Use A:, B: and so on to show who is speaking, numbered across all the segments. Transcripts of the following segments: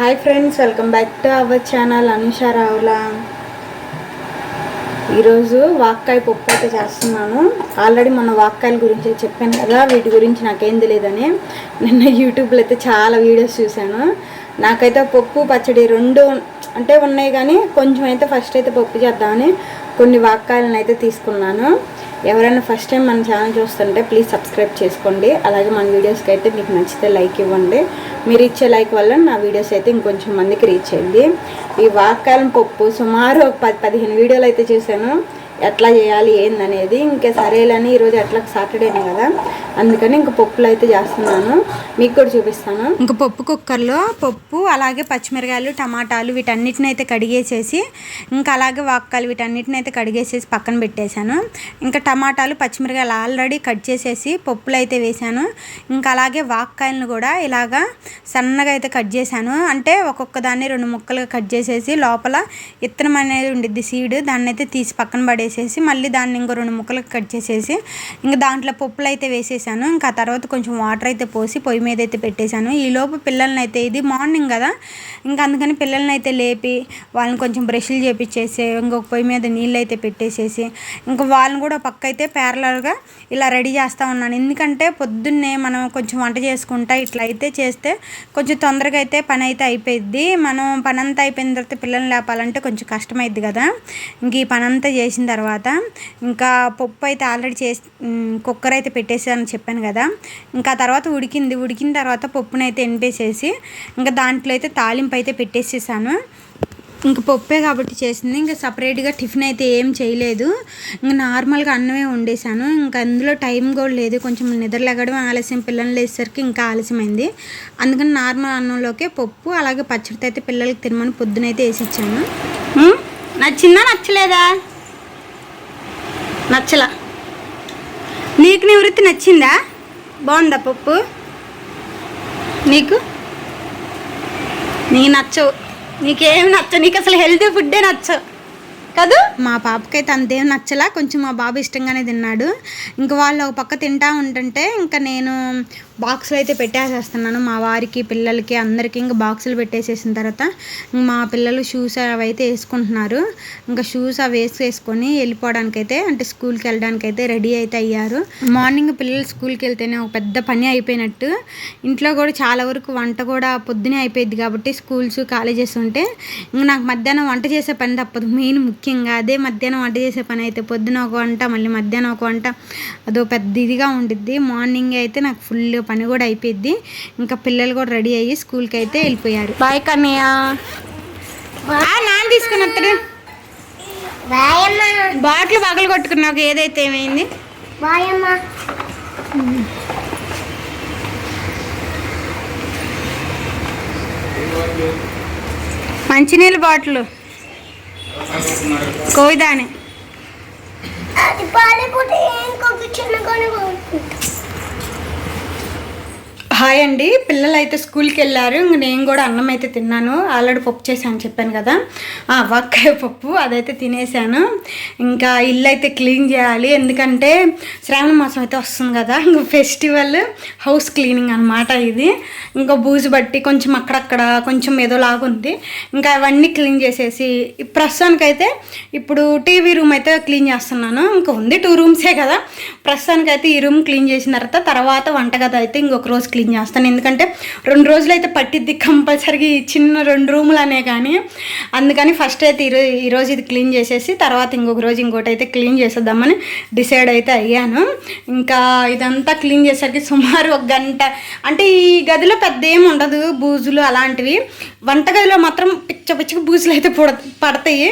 A: Hi friends welcome back to our channel Anusha Ravula. ఈరోజు వాక్కాయ పప్పు అయితే చేస్తున్నాను. ఆల్రెడీ మన వాక్కాయల గురించి చెప్పాను కదా వీటి గురించి నాకేం తెలియదని. నిన్న యూట్యూబ్లో అయితే చాలా వీడియోస్ చూశాను. నాకైతే పప్పు పచ్చడి రెండు అంటే ఉన్నాయి కానీ కొంచెం అయితే ఫస్ట్ అయితే పప్పు చేద్దామని కొన్ని వాక్యాలను అయితే తీసుకున్నాను. ఎవరైనా ఫస్ట్ టైం మన ఛానల్ చూస్తుంటే ప్లీజ్ సబ్స్క్రైబ్ చేసుకోండి. అలాగే మన వీడియోస్కి అయితే మీకు నచ్చితే లైక్ ఇవ్వండి. మీరు ఇచ్చే లైక్ వల్ల నా వీడియోస్ అయితే ఇంకొంచెం మందికి రీచ్ అయింది ఈ వాక్యాలను పప్పు సుమారు ఒక పది పదిహేను వీడియోలు అయితే చూశాను. ఎట్లా చేయాలి ఏందనేది. ఇంకా సరేలని ఈరోజు ఎట్లా సాటర్డేనే కదా. అందుకని ఇంక పప్పులు అయితే చేస్తున్నాను. మీకు కూడా చూపిస్తాను. ఇంకా పప్పు కుక్కర్లో పప్పు అలాగే పచ్చిమిరకాయలు టమాటాలు వీటన్నిటిని అయితే కడిగేసేసి ఇంకా అలాగే వాక్కలు వీటన్నిటిని అయితే కడిగేసేసి పక్కన పెట్టేశాను. ఇంకా టమాటాలు పచ్చిమిరకాయలు ఆల్రెడీ కట్ చేసేసి పప్పులు అయితే వేశాను. ఇంకా అలాగే వాక్కాయలను కూడా ఇలాగా సన్నగా అయితే కట్ చేశాను. అంటే ఒక్కొక్క దాన్ని రెండు ముక్కలుగా కట్ చేసేసి లోపల ఇత్తనం అనేది ఉండిద్ది సీడ్. దాన్ని అయితే తీసి పక్కన పడేసి వేసేసి మళ్ళీ దాన్ని ఇంకో రెండు ముక్కలకు కట్ చేసేసి ఇంకా దాంట్లో పప్పులు అయితే వేసేసాను. ఇంకా ఆ తర్వాత కొంచెం వాటర్ అయితే పోసి పొయ్యి మీద అయితే పెట్టేశాను. ఈలోపు పిల్లల్ని అయితే ఇది మార్నింగ్ కదా ఇంకా అందుకని పిల్లల్ని అయితే లేపి వాళ్ళని కొంచెం బ్రష్లు చేపించేసి ఇంకొక పొయ్యి మీద నీళ్ళు అయితే పెట్టేసేసి ఇంకా వాళ్ళని కూడా పక్క అయితే ప్యారలర్గా ఇలా రెడీ చేస్తూ ఉన్నాను. ఎందుకంటే పొద్దున్నే మనం కొంచెం వంట చేసుకుంటా ఇట్లా అయితే చేస్తే కొంచెం తొందరగా అయితే పని అయితే అయిపోయింది మనం పని అంతా అయిపోయిన తర్వాత పిల్లల్ని లేపాలంటే కొంచెం కష్టమైద్ది కదా. ఇంక ఈ పని అంతా చేసిన తర్వాత తర్వాత ఇంకా పప్పు అయితే ఆల్రెడీ చేసి కుక్కర్ అయితే పెట్టేసాను చెప్పాను కదా. ఇంకా తర్వాత ఉడికింది. ఉడికిన తర్వాత పప్పునైతే ఎండిపేసేసి ఎనిపేసేసి ఇంకా దాంట్లో అయితే తాలింపు అయితే పెట్టేసేసాను. ఇంకా పప్పే కాబట్టి చేసింది. ఇంకా సపరేట్గా టిఫిన్ అయితే ఏం చేయలేదు. ఇంకా నార్మల్గా అన్నమే వండేసాను ఇంకా అందులో టైం కూడా లేదు. కొంచెం నిద్రలేగడం ఆలస్యం పిల్లలు లేసేసరికి ఇంకా ఆలస్యమైంది. అందుకని నార్మల్ అన్నంలోకే పప్పు అలాగే పచ్చడితో అయితే పిల్లలకి తినమని పొద్దునైతే వేసి ఇచ్చాను నచ్చిందా? నచ్చలేదా? నచ్చలా. నీకు నివృత్తి నచ్చిందా? బాగుందా పప్పు? నీకు? నీ నచ్చవు. నీకేం నచ్చవు? నీకు అసలు హెల్తీ ఫుడ్డే నచ్చవు. కాదు? మా పాపకైతే అంతేం నచ్చలా. కొంచెం మా బాబు ఇష్టంగానే తిన్నాడు. ఇంకా వాళ్ళు ఒక పక్క తింటా ఉంటుంటే ఇంకా నేను బాక్సులు అయితే పెట్టేసేస్తున్నాను. మా వారికి పిల్లలకి అందరికీ ఇంకా బాక్సులు పెట్టేసేసిన తర్వాత మా పిల్లలు షూస్ అవి అయితే వేసుకుంటున్నారు. ఇంకా షూస్ అవి వేసుకొని వెళ్ళిపోవడానికైతే అంటే స్కూల్కి వెళ్ళడానికైతే రెడీ అయితే అయ్యారు. మార్నింగ్ పిల్లలు స్కూల్కి వెళ్తేనే ఒక పెద్ద పని అయిపోయినట్టు. ఇంట్లో కూడా చాలా వరకు వంట కూడా పొద్దునే అయిపోయింది కాబట్టి స్కూల్స్ కాలేజెస్ ఉంటే ఇంక నాకు మధ్యాహ్నం వంట చేసే పని తప్పదు. మెయిన్ ముఖ్యంగా అదే మధ్యాహ్నం వంట చేసే పని అయితే పొద్దున ఒక వంట మళ్ళీ మధ్యాహ్నం ఒక వంట. అదో పెద్ద ఇదిగా ఉండిద్ది. మార్నింగ్ అయితే నాకు ఫుల్ పని కూడా అయిపోయింది ఇంకా పిల్లలు కూడా రెడీ అయ్యి స్కూల్కి అయితే వెళ్ళిపోయారు. బాయ్ కన్నయ్య. నాన్న తీసుకుని వస్తాడు బాటిల్ పగలు కొట్టుకున్నావు ఏదైతే ఏమైంది? మంచినీళ్ళ బాటిల్. కోయిదాని
B: అది పాలిపోతే ఇంకొక చిన్న కొనుక్కుంటా
A: హాయ్ అండి. పిల్లలు అయితే స్కూల్కి వెళ్ళారు. ఇంక నేను కూడా అన్నం అయితే తిన్నాను. ఆల్రెడీ పప్పు చేశాను చెప్పాను కదా. ఆ, పప్పు అదైతే తినేసాను ఇంకా ఇల్లు అయితే క్లీన్ చేయాలి. ఎందుకంటే శ్రావణ మాసం అయితే వస్తుంది కదా. ఇంకా ఫెస్టివల్ హౌస్ క్లీనింగ్ అనమాట ఇది. ఇంకా బూజు బట్టి కొంచెం అక్కడక్కడ కొంచెం ఏదో లాగుంది ఇంకా అవన్నీ క్లీన్ చేసేసి ప్రస్తుతానికైతే ఇప్పుడు టీవీ రూమ్ అయితే క్లీన్ చేస్తున్నాను. ఇంకా ఉంది టూ రూమ్సే కదా. ప్రస్తుతానికైతే ఈ రూమ్ క్లీన్ చేసిన తర్వాత తర్వాత వంటగది అయితే ఇంకొక రోజు క్లీన్ చేస్తాను. ఎందుకంటే రెండు రోజులు అయితే పట్టిద్ది కంపల్సరీగా చిన్న రెండు రూములు అనే కానీ. అందుకని ఫస్ట్ అయితే ఈరోజు ఈరోజు ఇది క్లీన్ చేసేసి తర్వాత ఇంకొక రోజు ఇంకోటి అయితే క్లీన్ చేసేద్దామని డిసైడ్ అయితే అయ్యాను. ఇంకా ఇదంతా క్లీన్ చేసేసరికి సుమారు ఒక గంట అంటే ఈ గదిలో పెద్ద ఏమి ఉండదు బూజులు అలాంటివి. వంటగదిలో మాత్రం పిచ్చ పిచ్చగా బూజులు అయితే పడ పడతాయి.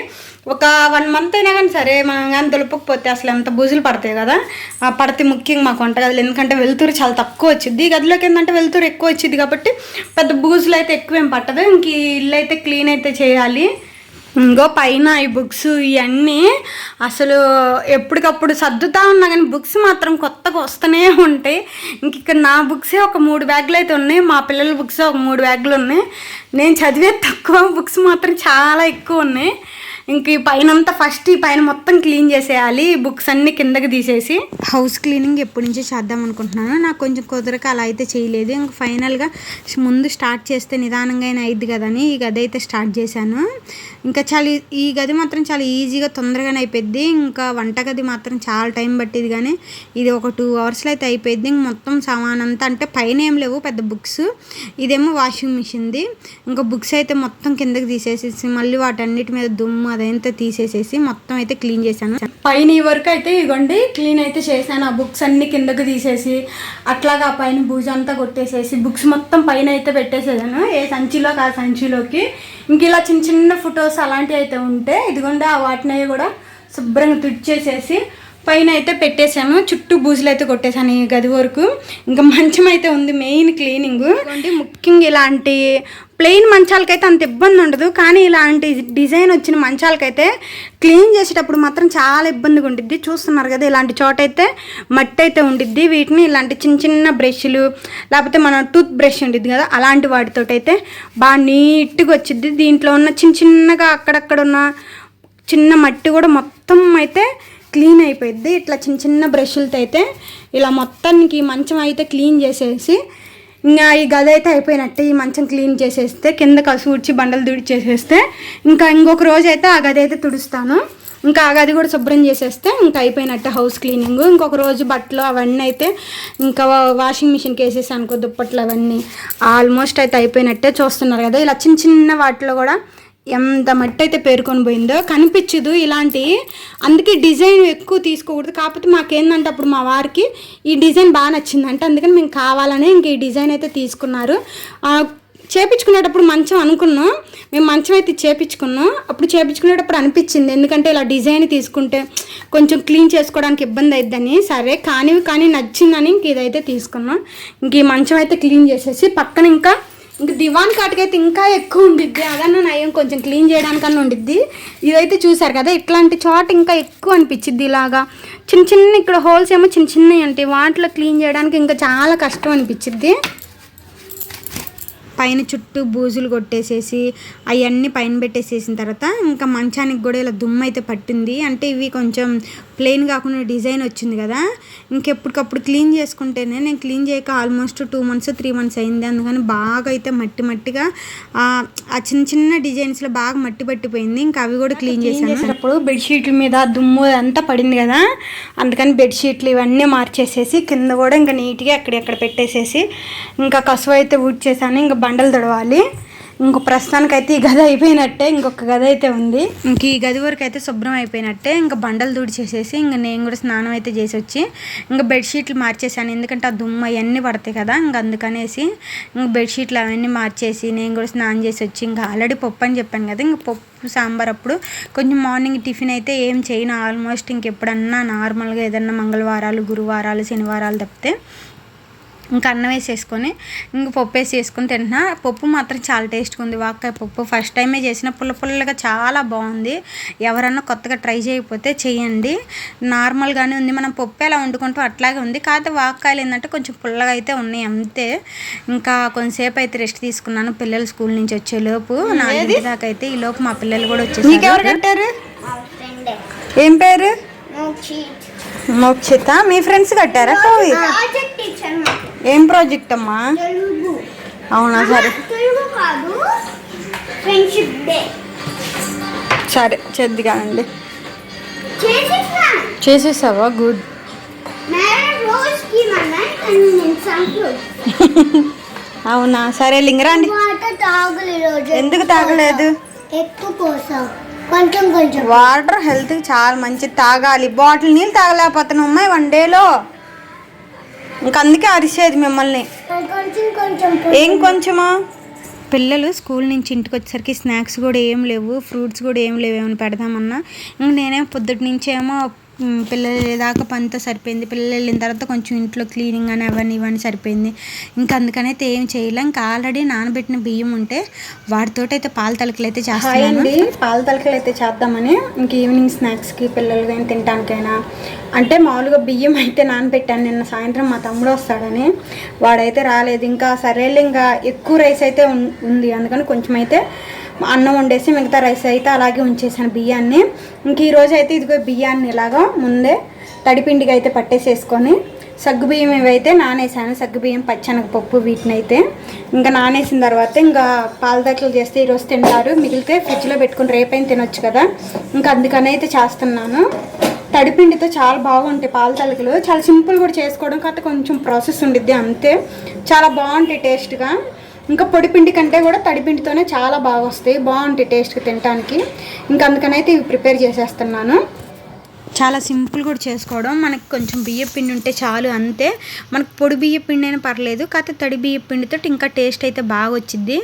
A: ఒక వన్ మంత్ అయినా కానీ సరే మనం కానీ దులపకపోతే అసలు ఎంత బూజులు పడతాయి కదా? ఆ పడితే ముఖ్యంగా మాకు వంటగదులు ఎందుకంటే వెలుతురు చాలా తక్కువ వచ్చింది ఈ గదిలోకి ఏంటంటే వెలుతురు ఎక్కువ వచ్చింది కాబట్టి పెద్ద బూజులు అయితే ఎక్కువేం పట్టదు. ఇంక ఇల్లు అయితే క్లీన్ అయితే చేయాలి. ఇంకో పైన ఈ బుక్స్ ఇవన్నీ అసలు ఎప్పటికప్పుడు సర్దుతా ఉన్నా కానీ బుక్స్ మాత్రం కొత్తగా వస్తూనే ఉంటాయి. ఇంక ఇక్కడ నా బుక్సే ఒక మూడు బ్యాగులు అయితే ఉన్నాయి. మా పిల్లల బుక్స్ ఒక మూడు బ్యాగులు ఉన్నాయి. నేను చదివే తక్కువ బుక్స్ మాత్రం చాలా ఎక్కువ ఉన్నాయి.
C: ఇంక ఈ పైన అంతా ఫస్ట్ ఈ పైన మొత్తం క్లీన్ చేసేయాలి. బుక్స్ అన్ని కిందకి తీసేసి. హౌస్ క్లీనింగ్ ఎప్పటి నుంచో చేద్దాం అనుకుంటున్నాను. నాకు కొంచెం కుదరక అలా అయితే చేయలేదు. ఇంక ఫైనల్గా ముందు స్టార్ట్ చేస్తే నిదానంగా అయినా అయింది కదని ఈ గది అయితే స్టార్ట్ చేశాను. ఇంకా చాలా ఈ- గది మాత్రం చాలా ఈజీగా తొందరగానే అయిపోయింది ఇంకా వంటగది మాత్రం చాలా టైం పట్టేది కానీ ఇది ఒక టూ అవర్స్లో అయితే అయిపోయింది ఇంక మొత్తం సామాన్ అంతా అంటే పైన ఏం లేవు పెద్ద బుక్స్. ఇదేమో వాషింగ్ మిషన్ది. ఇంకా బుక్స్ అయితే మొత్తం కిందకి తీసేసేసి మళ్ళీ వాటన్నిటి మీద దుమ్ము అదంతా తీసేసేసి మొత్తం అయితే క్లీన్ చేశాను. పైన ఈ వరకు అయితే ఇగోండి క్లీన్ అయితే చేశాను. ఆ బుక్స్ అన్ని కిందకి తీసేసి అట్లాగా ఆ పైన భూజ అంతా కొట్టేసేసి బుక్స్ మొత్తం పైన అయితే పెట్టేసేదాను ఏ సంచిలో ఆ సంచిలోకి. ఇంక ఇలా చిన్న చిన్న ఫోటో విండోస్ అలాంటివి అయితే ఉంటే ఇదిగోండి ఆ వాటిని అవి కూడా శుభ్రంగా తుడిచేసేసి పైన అయితే పెట్టేశాను. చుట్టూ బూజులు అయితే కొట్టేశాను ఈ గది వరకు. ఇంకా మంచం అయితే ఉంది మెయిన్ క్లీనింగ్. అంటే ముఖ్యంగా ఇలాంటి ప్లెయిన్ మంచాలకైతే అంత ఇబ్బంది ఉండదు. కానీ ఇలాంటి డిజైన్ వచ్చిన మంచాలకైతే క్లీన్ చేసేటప్పుడు మాత్రం చాలా ఇబ్బందిగా ఉండిద్ది. చూస్తున్నారు కదా ఇలాంటి చోట అయితే మట్టి అయితే ఉండిద్ది. వీటిని ఇలాంటి చిన్న చిన్న బ్రష్లు లేకపోతే మన టూత్ బ్రష్ ఉండిద్ది కదా అలాంటి వాటితోటి అయితే బాగా నీట్గా వచ్చిద్ది. దీంట్లో ఉన్న చిన్న చిన్నగా అక్కడక్కడ ఉన్న చిన్న మట్టి కూడా మొత్తం అయితే క్లీన్ అయిపోయింది ఇట్లా చిన్న చిన్న బ్రష్లతో అయితే ఇలా మొత్తానికి మంచం అయితే క్లీన్ చేసేసి ఇంకా ఈ గది అయితే అయిపోయినట్టే ఈ మంచం క్లీన్ చేసేస్తే కింద కసూడ్చి బండలు తుడిచేసేస్తే ఇంకా ఇంకొక రోజు అయితే ఆ గది అయితే తుడుస్తాను. ఇంకా ఆ గది కూడా శుభ్రం చేసేస్తే ఇంకా అయిపోయినట్టే హౌస్ క్లీనింగ్. ఇంకొక రోజు బట్టలు అవన్నీ అయితే ఇంకా వాషింగ్ మిషన్కి వేసేసి అనుకో దుప్పట్లు అవన్నీ. ఆల్మోస్ట్ అయితే అయిపోయినట్టే చూస్తున్నారు కదా. ఇలా చిన్న చిన్న వాటిలో కూడా ఎంత మట్టి అయితే పేరుకొని పోయిందో కనిపించదు ఇలాంటి. అందుకే డిజైన్ ఎక్కువ తీసుకోకూడదు. కాకపోతే మాకేందంటే అప్పుడు మా వారికి ఈ డిజైన్ బాగా నచ్చిందంటే. అందుకని మేము కావాలనే ఇంక ఈ డిజైన్ అయితే తీసుకున్నారు. చేపించుకునేటప్పుడు మంచం అనుకున్నాం. మేము మంచం అయితే చేపించుకున్నాం. అప్పుడు చేపించుకునేటప్పుడు అనిపించింది. ఎందుకంటే ఇలా డిజైన్ తీసుకుంటే కొంచెం క్లీన్ చేసుకోవడానికి ఇబ్బంది అయిద్దని. సరే కానివి కానీ నచ్చిందని ఇంక ఇదైతే తీసుకున్నాం. ఇంక ఈ మంచం అయితే క్లీన్ చేసేసి పక్కన ఇంకా ఇంకా దివాన్ కాటుకైతే ఇంకా ఎక్కువ ఉండిద్ది. అదన్నా నయం కొంచెం క్లీన్ చేయడానికన్నా ఉండిద్ది. ఇదైతే చూసారు కదా ఇట్లాంటి చోట ఇంకా ఎక్కువ అనిపించిద్ది ఇలాగా. చిన్న చిన్న ఇక్కడ హోల్స్ ఏమో చిన్న చిన్నవి అంటే వాటిలో క్లీన్ చేయడానికి ఇంకా చాలా కష్టం అనిపించిద్ది పైన చుట్టూ బూజులు కొట్టేసేసి అవన్నీ పైన పెట్టేసేసిన తర్వాత ఇంకా మంచానికి కూడా ఇలా దుమ్ము అయితే పట్టింది. అంటే ఇవి కొంచెం ప్లెయిన్ కాకుండా డిజైన్ వచ్చింది కదా ఇంకెప్పటికప్పుడు క్లీన్ చేసుకుంటేనే నేను క్లీన్ చేయక almost two months three months అయింది. అందుకని బాగా అయితే మట్టి మట్టిగా ఆ చిన్న చిన్న డిజైన్స్లో బాగా మట్టి పట్టిపోయింది. ఇంకా అవి కూడా క్లీన్ చేసేటప్పుడు బెడ్షీట్ల మీద దుమ్ము అంతా పడింది కదా అందుకని బెడ్షీట్లు ఇవన్నీ మార్చేసేసి కింద కూడా ఇంకా నీట్గా ఎక్కడెక్కడ పెట్టేసేసి ఇంకా కసువు అయితే ఊడ్చేసాను. ఇంకా బండలు తడవాలి. ఇంకో ప్రస్తుతానికైతే ఈ గది అయిపోయినట్టే ఇంకొక గది అయితే ఉంది. ఇంక ఈ గది వరకు అయితే శుభ్రం అయిపోయినట్టే ఇంకా బండలు తుడిచేసేసి ఇంకా నేను కూడా స్నానం అయితే చేసి వచ్చి ఇంకా బెడ్షీట్లు మార్చేసాను ఎందుకంటే ఆ దుమ్మ అవన్నీ పడతాయి కదా ఇంకా అందుకనేసి ఇంకా బెడ్షీట్లు అవన్నీ మార్చేసి నేను కూడా స్నానం చేసి వచ్చి ఇంకా ఆల్రెడీ పప్పు అని చెప్పాను కదా ఇంకా పప్పు సాంబార్ అప్పుడు కొంచెం మార్నింగ్ టిఫిన్ అయితే ఏం చేయను. ఆల్మోస్ట్ ఇంకెప్పుడన్నా నార్మల్గా ఏదన్నా మంగళవారాలు గురువారాలు శనివారాలు తప్పితే ఇంకా అన్నం వేసేసుకొని ఇంక పప్పు వేసి వేసుకొని తింటున్నా. పప్పు మాత్రం చాలా టేస్ట్గా ఉంది వాక్కాయ పప్పు. ఫస్ట్ టైమే చేసిన పుల్ల పుల్లగా చాలా బాగుంది. ఎవరన్నా కొత్తగా ట్రై చేయకపోతే చేయండి. నార్మల్గానే ఉంది. మనం పప్పు ఎలా వండుకుంటాం అట్లాగే ఉంది. కాకపోతే వాక్కాయలు ఏంటంటే కొంచెం పుల్లగా అయితే ఉన్నాయి. అంతే. ఇంకా కొంతసేపు అయితే రెస్ట్ తీసుకున్నాను. పిల్లలు స్కూల్ నుంచి వచ్చేలోపు నాలుగింటి దాకా అయితే ఈ లోపు మా పిల్లలు కూడా వచ్చేసారు.
B: ఫ్రెండే.
C: ఏం పేరు?
B: మోక్షిత్
C: మీ ఫ్రెండ్స్ కట్టారా కోవి? ఏం ప్రాజెక్ట్ అమ్మా? అవునా సరే. సరే చేద్ది
B: చేసేసా
C: చేసేసావా? గుడ్ అవునా సరే
B: తాగలే రోజు
C: ఎందుకు తాగలేదు?
B: ఎక్కువ కోసం. కొంచెం కొంచెం.
C: వాటర్ హెల్త్కి చాలా మంచిది. తాగాలి. బాటిల్ నీళ్ళు తాగలేకపోతున్నాం అమ్మాయి వన్ డేలో ఇంక అందుకే అరిసేది మిమ్మల్ని. ఏం కొంచెమా? పిల్లలు స్కూల్ నుంచి ఇంటికి వచ్చేసరికి స్నాక్స్ కూడా ఏం లేవు. ఫ్రూట్స్ కూడా ఏం లేవు. ఏమైనా పెడదామన్నా. ఇంక నేనేం పొద్దుటి నుంచేమో పిల్లలు దాకా పనితో సరిపోయింది. పిల్లలు వెళ్ళిన తర్వాత కొంచెం ఇంట్లో క్లీనింగ్ అని అవన్నీ ఇవన్నీ సరిపోయింది. ఇంకా అందుకనైతే ఏం చేయలే. ఇంకా ఆల్రెడీ నానబెట్టిన బియ్యం ఉంటే వాటితోటి అయితే పాల తలకలు అయితే చేస్తానండి పాల తలకలు అయితే చేద్దామని ఇంక ఈవినింగ్ స్నాక్స్కి పిల్లలు కానీ తినడానికైనా అంటే మామూలుగా బియ్యం అయితే నానబెట్టాను. నిన్న సాయంత్రం మా తమ్ముడు వస్తాడని. వాడైతే రాలేదు. ఇంకా సరేలే ఇంకా ఎక్కువ రైస్ అయితే ఉంది. అందుకని కొంచెం అయితే
A: అన్నం వండేసి మిగతా రైస్ అయితే అలాగే ఉంచేసాను బియ్యాన్ని. ఇంక ఈరోజు అయితే ఇదిగో బియ్యాన్ని ఇలాగా ముందే తడిపిండికి అయితే పట్టేసేసుకొని సగ్గుబియ్యం ఇవైతే నానేసాను. సగ్గుబియ్యం పచ్చనగపప్పు వీటిని అయితే ఇంకా నానేసిన తర్వాత ఇంకా పాల చేస్తే ఈరోజు తింటారు. మిగిలితే ఫ్రిడ్జ్లో పెట్టుకుని రేపైన తినొచ్చు కదా. ఇంకా అందుకని అయితే చేస్తున్నాను. తడిపిండితో చాలా బాగుంటాయి పాల తలకలు. చాలా సింపుల్ కూడా చేసుకోవడం కాకపోతే కొంచెం ప్రాసెస్ ఉండిద్ది అంతే. చాలా బాగుంటాయి టేస్ట్గా. ఇంకా పొడి పిండి కంటే కూడా తడిపిండితోనే చాలా బాగా వస్తాయి. బాగుంటాయి టేస్ట్గా తినడానికి ఇంకా అందుకనైతే ఇవి ప్రిపేర్ చేసేస్తున్నాను. చాలా సింపుల్ కూడా చేసుకోవడం. మనకి కొంచెం బియ్య పిండి ఉంటే చాలు అంతే. మనకు పొడి బియ్య పిండి అయినా పర్లేదు కాకపోతే తడి బియ్య పిండితో ఇంకా టేస్ట్ అయితే బాగా వచ్చింది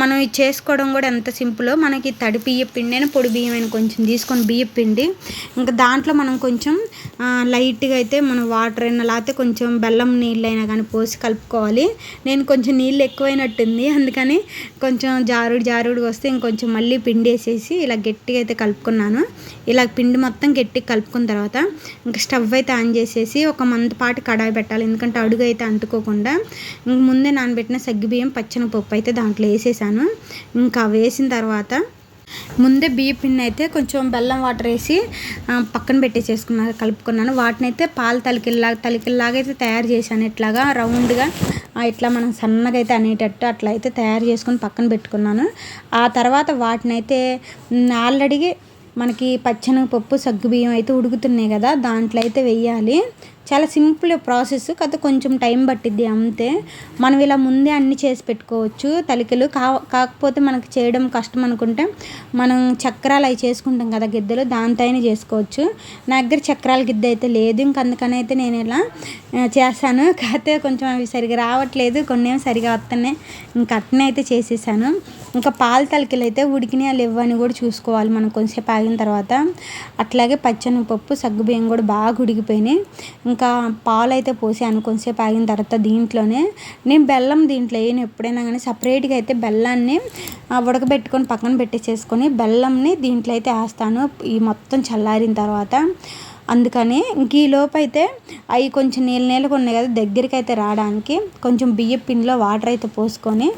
A: మనం ఇది చేసుకోవడం కూడా ఎంత సింపులో మనకి తడి బియ్య పిండి అయినా పొడి బియ్యం అయినా కొంచెం తీసుకొని బియ్య పిండి ఇంకా దాంట్లో మనం కొంచెం లైట్గా అయితే మనం వాటర్ అయినా లేకపోతే కొంచెం బెల్లం నీళ్ళు అయినా కానీ పోసి కలుపుకోవాలి. నేను కొంచెం నీళ్ళు ఎక్కువైనట్టుంది అందుకని కొంచెం జారుడు జారుడు వస్తే ఇంకొంచెం మళ్ళీ పిండి వేసేసి ఇలా గట్టిగా అయితే కలుపుకున్నాను. ఇలా పిండి మొత్తం గట్టిగా కలుపుకున్న తర్వాత ఇంకా స్టవ్ అయితే ఆన్ చేసేసి ఒక మంత్ పాటు కడాయి పెట్టాలి. ఎందుకంటే అడుగు అయితే అంటుకోకుండా ఇంక ముందే నానబెట్టిన సగ్గిబియ్యం పచ్చని పప్పు అయితే దాంట్లో వేసేసాను. ఇంకా వేసిన తర్వాత ముందే బియ్య పిండి అయితే కొంచెం బెల్లం వాటర్ వేసి పక్కన పెట్టేసేసుకున్నాను కలుపుకున్నాను. వాటిని అయితే పాలు తలికిల్లా తలికిల్లాగా అయితే తయారు చేశాను. ఇట్లాగా రౌండ్గా ఇట్లా మనం సన్నగా అయితే అనేటట్టు అట్లా అయితే తయారు చేసుకొని పక్కన పెట్టుకున్నాను. ఆ తర్వాత వాటిని అయితే ఆల్రెడీ మనకి పచ్చనగపప్పు సగ్గుబియ్యం అయితే ఉడుకుతున్నాయి కదా దాంట్లో అయితే వెయ్యాలి చాలా సింపుల్ ప్రాసెస్ కాకపోతే కొంచెం టైం పట్టిద్ది అంతే. మనం ఇలా ముందే అన్ని చేసి పెట్టుకోవచ్చు. తలికలు కా కాకపోతే మనకి చేయడం కష్టం అనుకుంటే మనం చక్రాలు అవి చేసుకుంటాం కదా గిద్దెలు దాంతో అయినా చేసుకోవచ్చు. నా దగ్గర చక్రాల గిద్దె అయితే లేదు. ఇంక అందుకని అయితే నేను ఇలా ఆ, చేస్తాను కాకపోతే కొంచెం అవి సరిగా రావట్లేదు. కొన్ని సరిగా వస్తున్నాయి ఇంకా అట్నే అయితే చేసేసాను. ఇంకా పాల తలకిలు అయితే ఉడికినాయా ఇవ్వని కూడా చూసుకోవాలి మనం కొంచెంసేపు ఆగిన తర్వాత. అట్లాగే పచ్చనపప్పు సగ్గుబియ్యం కూడా బాగా ఉడికిపోయినాయి. ఇంకా పాలు అయితే పోసాను కొంచెంసేపు ఆగిన తర్వాత దీంట్లోనే నేను బెల్లం దీంట్లో వేయను ఎప్పుడైనా కానీ సపరేట్గా అయితే బెల్లాన్ని ఆ, ఉడకబెట్టుకొని పక్కన పెట్టేసేసుకొని బెల్లంని దీంట్లో అయితే వేస్తాను. ఈ మొత్తం చల్లారిన తర్వాత అందుకని ఇంక ఈ అయితే అవి కొంచెం నీళ్ళ నీళ్ళగా ఉన్నాయి కదా దగ్గరికి అయితే రావడానికి కొంచెం బియ్య పిండిలో వాటర్ అయితే పోసుకొని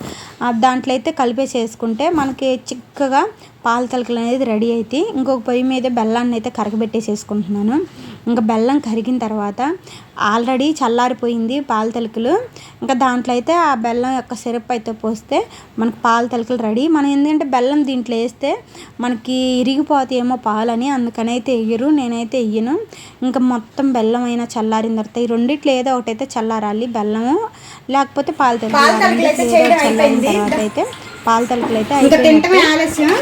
A: దాంట్లో అయితే కలిపేసేసుకుంటే మనకి చిక్కగా పాల తలకలు అనేది రెడీ అయితే ఇంకొక పొయ్యి మీద బెల్లాన్ని అయితే కరగబెట్టేసేసుకుంటున్నాను. ఇంకా బెల్లం కరిగిన తర్వాత ఆల్రెడీ చల్లారిపోయింది పాల తలకలు. ఇంకా దాంట్లో అయితే ఆ బెల్లం యొక్క సిరప్ అయితే పోస్తే మనకు పాల తలకలు రెడీ. మనం ఎందుకంటే బెల్లం దీంట్లో వేస్తే మనకి ఇరిగిపోతాయేమో పాలని అందుకని అయితే వెయ్యరు నేనైతే వెయ్యను ఇంకా మొత్తం బెల్లం అయినా చల్లారిన తర్వాత ఈ రెండిట్లో ఏదో ఒకటి అయితే చల్లారాలి బెల్లము లేకపోతే పాల తలకలు. చల్లారిన. తర్వాత అయితే పాల తలకలు అయితే.
C: ఆలస్యం.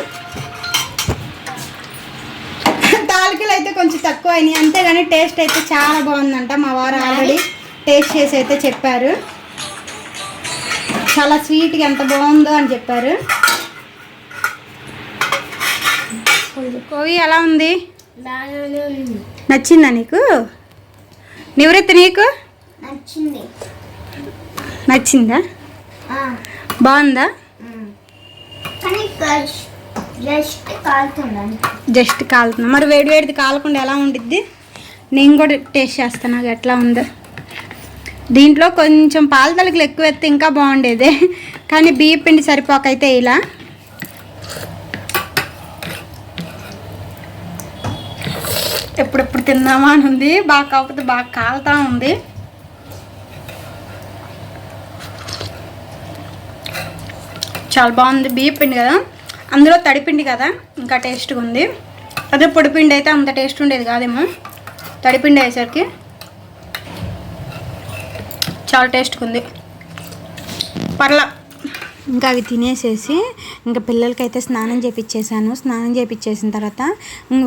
C: తాలికలు అయితే కొంచెం తక్కువ అయినాయి అంతేగాని టేస్ట్ అయితే చాలా బాగుందంట. మా వారు ఆల్రెడీ టేస్ట్ చేసి అయితే చెప్పారు. చాలా స్వీట్గా ఎంత బాగుందో అని చెప్పారు.
A: కోవి ఎలా ఉంది? నచ్చిందా నీకు? నివృత్తి నీకు?
B: నచ్చింది.
A: నచ్చిందా? బాగుందా?
B: జస్ట్ కాలుతుందండి
A: జస్ట్ కాలుతున్నా. మరి వేడి వేడిది కాలకుండా ఎలా ఉండిద్ది? నేను కూడా టేస్ట్ చేస్తాను. అది ఎట్లా ఉందో. దీంట్లో కొంచెం పాల తలకలు ఎక్కువ ఎత్తే ఇంకా బాగుండేది. కానీ బియ్య పిండి సరిపోకైతే ఇలా. ఎప్పుడెప్పుడు తిందామా అని ఉంది. బాగా కాకపోతే బాగా కాలుతా ఉంది. చాలా బాగుంది బియ్య పిండి కదా. అందులో తడిపిండి కదా ఇంకా టేస్ట్గా ఉంది. అదే పొడిపిండి అయితే అంత టేస్ట్ ఉండేది కాదేమో. తడిపిండి అయ్యేసరికి చాలా టేస్ట్గా ఉంది. పర్లా ఇంకా అవి తినేసేసి ఇంకా పిల్లలకైతే స్నానం చేపించేసాను స్నానం చేపించేసిన తర్వాత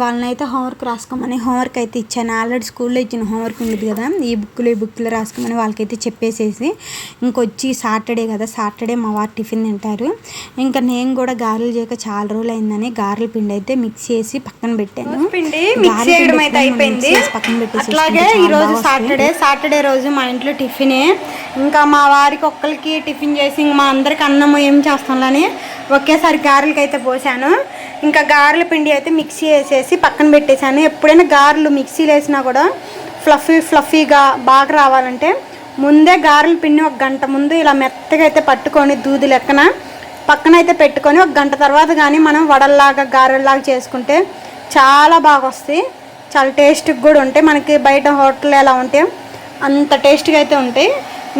A: వాళ్ళని అయితే హోంవర్క్ రాసుకోమని హోంవర్క్ అయితే ఇచ్చాను. ఆల్రెడీ స్కూల్లో ఇచ్చిన హోంవర్క్ ఉండేది కదా. ఈ బుక్లు ఈ బుక్లు రాసుకోమని వాళ్ళకైతే చెప్పేసేసి ఇంకొచ్చి సాటర్డే కదా. సాటర్డే మా వారు టిఫిన్ తింటారు. ఇంకా నేను కూడా గారెలు చేయక చాలా రోజులు అయిందని గారెల పిండి అయితే మిక్స్ చేసి పక్కన పెట్టాను.
C: పిండి
A: గారెల
C: మిక్స్ చేయడం అయితే అయిపోయింది.
A: పక్కన
C: అట్లాగే
A: చాలా
C: ఈరోజు. సాటర్డే సాటర్డే రోజు మా ఇంట్లో టిఫినే. ఇంకా మా వారికి ఒక్కరికి టిఫిన్ చేసి ఇంక మా అందరికి అన్నము ఏం చేస్తాంలని ఒకేసారి గారెలకి అయితే పోసాను. ఇంకా గారెల పిండి అయితే మిక్సీ వేసేసి పక్కన పెట్టేశాను. ఎప్పుడైనా గారెలు మిక్సీలు వేసినా కూడా ఫ్లఫీ ఫ్లఫీగా బాగా రావాలంటే ముందే గారెల పిండి ఒక గంట ముందు ఇలా మెత్తగా అయితే పట్టుకొని దూది లెక్కన
A: పక్కన అయితే పెట్టుకొని ఒక గంట తర్వాత కానీ మనం వడల్లాగా గారెల్లాగా చేసుకుంటే చాలా బాగా వస్తాయి. చాలా టేస్ట్గా కూడా ఉంటాయి. మనకి బయట హోటల్ ఎలా ఉంటాయి అంత టేస్ట్గా అయితే ఉంటాయి.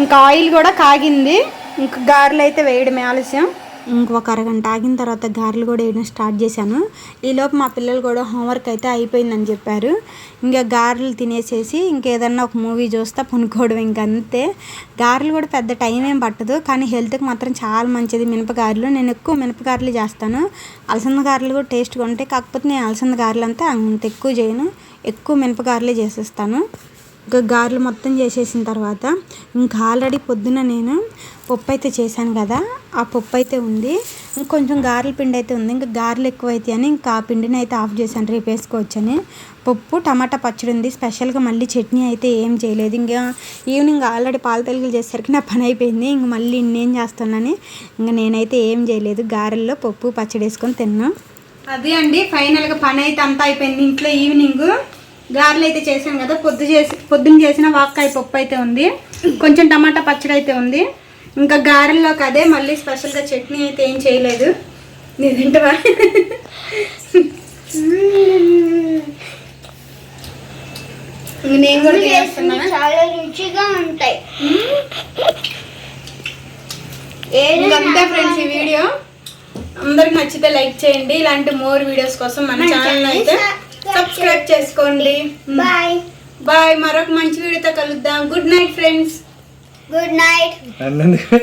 A: ఇంకా ఆయిల్ కూడా కాగింది. ఇంకా గారెలు అయితే వేయడమే ఆలస్యం. ఇంకొక అరగంట ఆగిన తర్వాత గారెలు కూడా వేయడం స్టార్ట్ చేశాను. ఈలోపు మా పిల్లలు కూడా హోంవర్క్ అయితే అయిపోయిందని చెప్పారు. ఇంకా గారెలు తినేసేసి ఇంకేదన్నా ఒక మూవీ చూస్తా పనుకోవడం ఇంక అంతే. గారెలు కూడా పెద్ద టైం ఏం పట్టదు కానీ హెల్త్కి మాత్రం చాలా మంచిది మినపగారెలు. నేను ఎక్కువ మినపగారెలు చేస్తాను. అలసంద గారెలు కూడా టేస్ట్గా ఉంటాయి కాకపోతే నేను అలసంద గారెలు అంతా అంత ఎక్కువ చేయను. ఎక్కువ మినపగారెలే చేసేస్తాను. ఇంకా గారెలు మొత్తం చేసేసిన తర్వాత ఇంకా ఆల్రెడీ పొద్దున నేను పప్పు అయితే చేశాను కదా ఆ పప్పు అయితే ఉంది ఇంకొంచెం గారెల పిండి అయితే ఉంది. ఇంకా గారెలు ఎక్కువ అయితే అని ఇంకా ఆ పిండిని అయితే ఆఫ్ చేశాను రేపు వేసుకోవచ్చని. పప్పు టమాటా పచ్చడి ఉంది. స్పెషల్గా మళ్ళీ చట్నీ అయితే ఏం చేయలేదు. ఇంకా ఈవినింగ్ ఆల్రెడీ పాల తెలుగులు చేసేసరికి నా పని అయిపోయింది. ఇంక మళ్ళీ ఇన్నేం చేస్తున్నానని ఇంకా నేనైతే ఏం చేయలేదు. గారెల్లో పప్పు పచ్చడి వేసుకొని తిన్నాను అది అండి ఫైనల్గా పని అయితే అంతా అయిపోయింది. ఇంట్లో ఈవినింగ్ గారెలు అయితే చేశాను కదా పొద్దు చేసి పొద్దున్న చేసిన వాక్కాయ పప్పు అయితే ఉంది. కొంచెం టమాటా పచ్చడి అయితే ఉంది. ఇంకా గారెల్లోకి అదే మళ్ళీ స్పెషల్గా చట్నీ అయితే ఏం చేయలేదు. నీ తింటవా? నేను కూడా
B: చాలా రుచిగా ఉంటాయి.
A: ఇంకంతే ఫ్రెండ్స్ ఈ వీడియో. అందరికి నచ్చితే లైక్ చేయండి. ఇలాంటి మోర్ వీడియోస్ కోసం మన ఛానల్ అయితే సబ్స్క్రైబ్ చేసుకోండి.
B: బాయ్
A: బాయ్ మరొక మంచి వీడియోతో కలుద్దాం. Good night friends
B: good night
D: అన్నందుకు